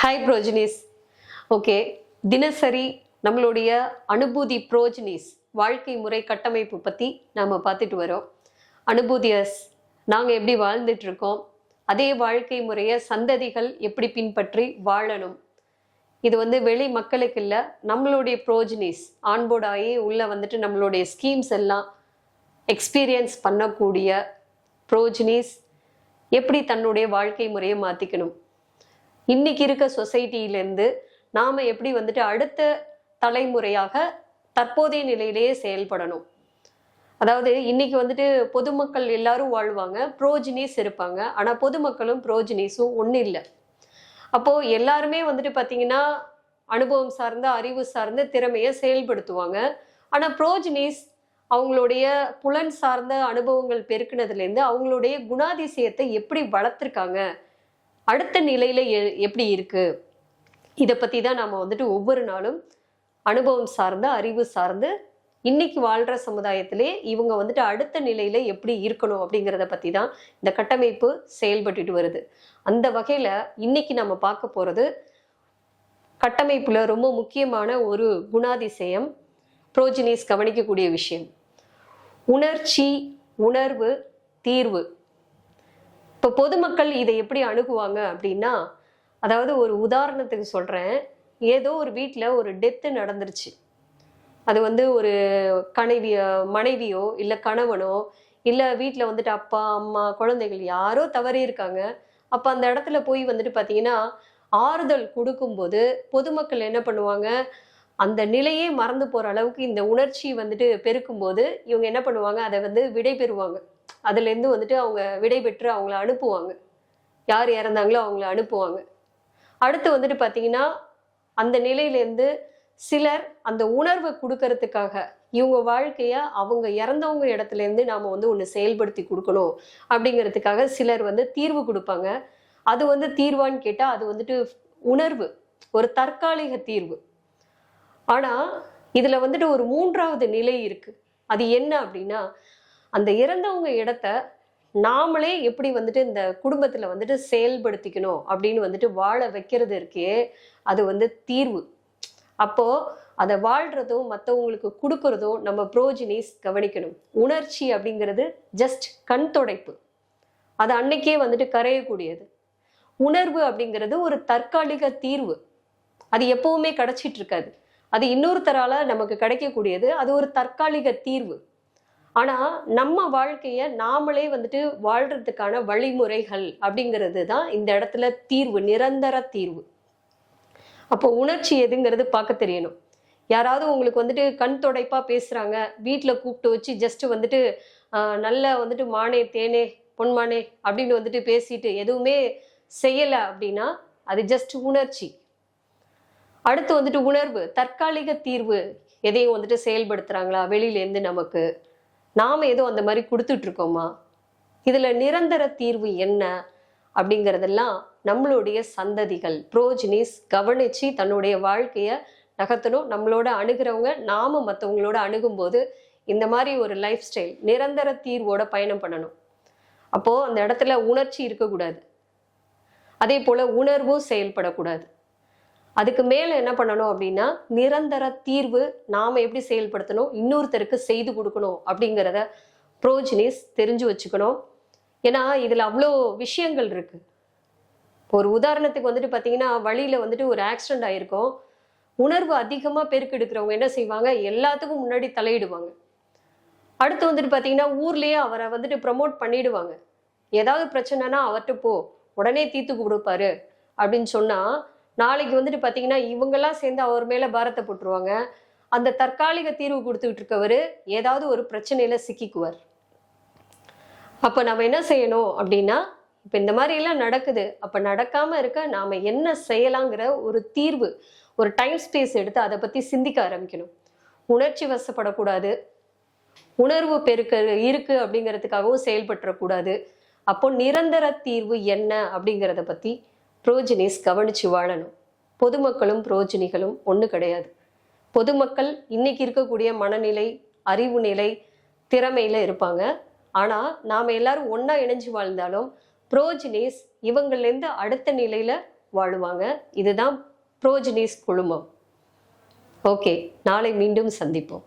Hi ப்ரோஜினிஸ் okay தினசரி நம்மளுடைய அனுபூதி ப்ரோஜினிஸ் வாழ்க்கை முறை கட்டமைப்பு பற்றி நாம் பார்த்துட்டு வரோம். அனுபூதியஸ் நாங்கள் எப்படி வாழ்ந்துட்டு இருக்கோம்? அதே வாழ்க்கை முறையை சந்ததிகள் எப்படி பின்பற்றி வாழணும்? இது வந்து வெளி மக்களுக்கு இல்லை நம்மளுடைய ப்ரோஜினிஸ் ஆன்போர்ட் ஆகி உள்ளே வந்துட்டு நம்மளுடைய ஸ்கீம்ஸ் எல்லாம் எக்ஸ்பீரியன்ஸ் பண்ணக்கூடிய ப்ரோஜினிஸ் எப்படி தன்னுடைய வாழ்க்கை முறையை மாற்றிக்கணும் இன்னைக்கு இருக்க சொசைட்டியிலேருந்து நாம் எப்படி வந்துட்டு அடுத்த தலைமுறையாக தற்போதைய நிலையிலேயே செயல்படணும். அதாவது இன்னைக்கு வந்துட்டு பொதுமக்கள் எல்லாரும் வாழ்வாங்க புரோஜினிஸ் இருப்பாங்க. ஆனால் பொதுமக்களும் புரோஜினிஸும் ஒன்றும் இல்லை. அப்போது எல்லாருமே வந்துட்டு பார்த்தீங்கன்னா அனுபவம் சார்ந்த அறிவு சார்ந்த திறமையை செயல்படுத்துவாங்க. ஆனால் புரோஜினிஸ் அவங்களுடைய புலன் சார்ந்த அனுபவங்கள் பெருக்கினதுலேருந்து அவங்களுடைய குணாதிசயத்தை எப்படி வளர்த்துருக்காங்க அடுத்த நிலையில எ- எப்படி இருக்கு? இதை பத்தி தான் நாம வந்துட்டு ஒவ்வொரு நாளும் அனுபவம் சார்ந்து அறிவு சார்ந்து இன்னைக்கு வாழ்ற சமுதாயத்திலே இவங்க வந்துட்டு அடுத்த நிலையில எப்படி இருக்கணும் அப்படிங்கிறத பத்தி தான் இந்த கட்டமைப்பு செயல்பட்டுட்டு வருது. அந்த வகையில இன்னைக்கு நம்ம பார்க்க போறது கட்டமைப்புல ரொம்ப முக்கியமான ஒரு குணாதிசயம் புரோஜினிஸ் கவனிக்கக்கூடிய விஷயம். உணர்ச்சி உணர்வு தீர்வு. இப்போ பொதுமக்கள் இதை எப்படி அணுகுவாங்க அப்படின்னா அதாவது ஒரு உதாரணத்துக்கு சொல்கிறேன் ஏதோ ஒரு வீட்டில் ஒரு டெத்து நடந்துருச்சு. அது வந்து ஒரு கனைவிய மனைவியோ இல்லை கணவனோ இல்லை வீட்டில் வந்துட்டு அப்பா அம்மா குழந்தைகள் யாரோ தவறி இருக்காங்க. அப்போ அந்த இடத்துல போய் வந்துட்டு பார்த்தீங்கன்னா ஆறுதல் கொடுக்கும்போது பொதுமக்கள் என்ன பண்ணுவாங்க? அந்த நிலையே மறந்து போகிற அளவுக்கு இந்த உணர்ச்சி வந்துட்டு பெருக்கும்போது இவங்க என்ன பண்ணுவாங்க? அதை வந்து விடை பெறுவாங்க அதுலேருந்து வந்துட்டு அவங்க விடை பெற்று அவங்கள அனுப்புவாங்க. யார் இறந்தாங்களோ அவங்கள அனுப்புவாங்க. அடுத்து வந்துட்டு பார்த்தீங்கன்னா அந்த நிலையிலேருந்து சிலர் அந்த உணர்வை கொடுக்கறதுக்காக இவங்க வாழ்க்கையை அவங்க இறந்தவங்க இடத்துல இருந்து வந்து ஒன்று செயல்படுத்தி கொடுக்கணும் அப்படிங்கிறதுக்காக சிலர் வந்து தீர்வு கொடுப்பாங்க. அது வந்து தீர்வான்னு கேட்டால் அது வந்துட்டு உணர்வு ஒரு தற்காலிக தீர்வு. ஆனால் இதில் வந்துட்டு ஒரு மூன்றாவது நிலை இருக்குது அது என்ன அப்படின்னா அந்த இறந்தவங்க இடத்த நாமளே எப்படி வந்துட்டு இந்த குடும்பத்தில் வந்துட்டு செயல்படுத்திக்கணும் அப்படின்னு வந்துட்டு வாழ வைக்கிறது இருக்கே அது வந்து தீர்வு. அப்போ அதை வாழ்றதும் மற்றவங்களுக்கு கொடுக்கறதும் நம்ம ப்ரோஜினிஸ் கவனிக்கணும். உணர்ச்சி அப்படிங்கிறது ஜஸ்ட் கண் துடைப்பு. அது அன்னைக்கே வந்துட்டு கரையக்கூடியது. உணர்வு அப்படிங்கிறது ஒரு தற்காலிக தீர்வு. அது எப்பவுமே கிடைச்சிட்டு இருக்காது. அது இன்னொருத்தரால நமக்கு கிடைக்கக்கூடியது. அது ஒரு தற்காலிக தீர்வு. ஆனா நம்ம வாழ்க்கைய நாமளே வந்துட்டு வாழ்றதுக்கான வழிமுறைகள் அப்படிங்கிறது தான் இந்த இடத்துல தீர்வு நிரந்தர தீர்வு. அப்போ உணர்ச்சி எதுங்கிறது பார்க்க தெரியணும். யாராவது உங்களுக்கு வந்துட்டு கண் தொடைப்பா பேசுறாங்க வீட்டில் கூப்பிட்டு வச்சு ஜஸ்ட் வந்துட்டு நல்ல வந்துட்டு மானே தேனே பொன்மானே அப்படின்னு வந்துட்டு பேசிட்டு எதுவுமே செய்யல அப்படின்னா அது ஜஸ்ட் உணர்ச்சி. அடுத்து வந்துட்டு உணர்வு தற்காலிக தீர்வு எதையும் வந்துட்டு செயல்படுத்துறாங்களா? வெளியிலேருந்து நமக்கு. நாம் ஏதோ அந்த மாதிரி கொடுத்துட்டு இருக்கோமா நிரந்தர தீர்வு என்ன? அப்படிங்கிறதெல்லாம் நம்மளுடைய சந்ததிகள் புரோஜினிஸ் கவனிச்சு தன்னுடைய வாழ்க்கையை நகர்த்தணும். நம்மளோட அணுகிறவங்க நாம் மற்றவங்களோட அணுகும்போது இந்த மாதிரி ஒரு லைஃப் ஸ்டைல் நிரந்தர தீர்வோட பயணம் பண்ணணும். அப்போது அந்த இடத்துல உணர்ச்சி இருக்கக்கூடாது. அதே போல் உணர்வும் செயல்படக்கூடாது. அதுக்கு மேலே என்ன பண்ணணும் அப்படின்னா நிரந்தர தீர்வு நாம் எப்படி செயல்படுத்தணும் இன்னொருத்தருக்கு செய்து கொடுக்கணும் அப்படிங்கிறத ப்ரோஜினிஸ் தெரிஞ்சு வச்சுக்கணும். ஏன்னா இதில் அவ்வளோ விஷயங்கள் இருக்குது ஒரு உதாரணத்துக்கு வந்துட்டு பார்த்தீங்கன்னா வழியில் வந்துட்டு ஒரு ஆக்சிடென்ட் ஆகிருக்கும் உணர்வு அதிகமாக பெருக்கெடுக்கிறவங்க என்ன செய்வாங்க? எல்லாத்துக்கும் முன்னாடி தலையிடுவாங்க. அடுத்து வந்துட்டு பார்த்தீங்கன்னா ஊர்லேயே அவரை வந்துட்டு ப்ரமோட் பண்ணிடுவாங்க. ஏதாவது பிரச்சனைனா அவர்கிட்ட போ உடனே தீர்த்து கொடுப்பாரு அப்படின்னு சொன்னால் நாளைக்கு வந்துட்டு பார்த்தீங்கன்னா இவங்கெல்லாம் சேர்ந்து அவர் மேலே பாரத்தை போட்டுருவாங்க. அந்த தற்காலிக தீர்வு கொடுத்துக்கிட்டு இருக்கவர் ஏதாவது ஒரு பிரச்சனையில் சிக்கிக்குவார். அப்போ நம்ம என்ன செய்யணும் அப்படின்னா இப்போ இந்த மாதிரி எல்லாம் நடக்குது. அப்போ நடக்காமல் இருக்க நாம் என்ன செய்யலாங்கிற ஒரு தீர்வு ஒரு டைம் ஸ்பேஸ் எடுத்து அதை பற்றி சிந்திக்க ஆரம்பிக்கணும். உணர்ச்சி வசப்படக்கூடாது. உணர்வு பெருக்க இருக்கு அப்படிங்கிறதுக்காகவும் செயல்பட்டுறக்கூடாது. அப்போ நிரந்தர தீர்வு என்ன அப்படிங்கிறத பற்றி புரோஜினிஸ் கவனிச்சு வாழணும். பொதுமக்களும் புரோஜினிகளும் ஒன்று கிடையாது. பொதுமக்கள் இன்னைக்கு இருக்கக்கூடிய மனநிலை அறிவு நிலை திறமையில் இருப்பாங்க. ஆனால் நாம் எல்லாரும் ஒன்றா இணைஞ்சு வாழ்ந்தாலும் புரோஜினிஸ் இவங்கள்லேருந்து அடுத்த நிலையில் வாழுவாங்க. இதுதான் புரோஜினிஸ் குழுமம். ஓகே நாளை மீண்டும் சந்திப்போம்.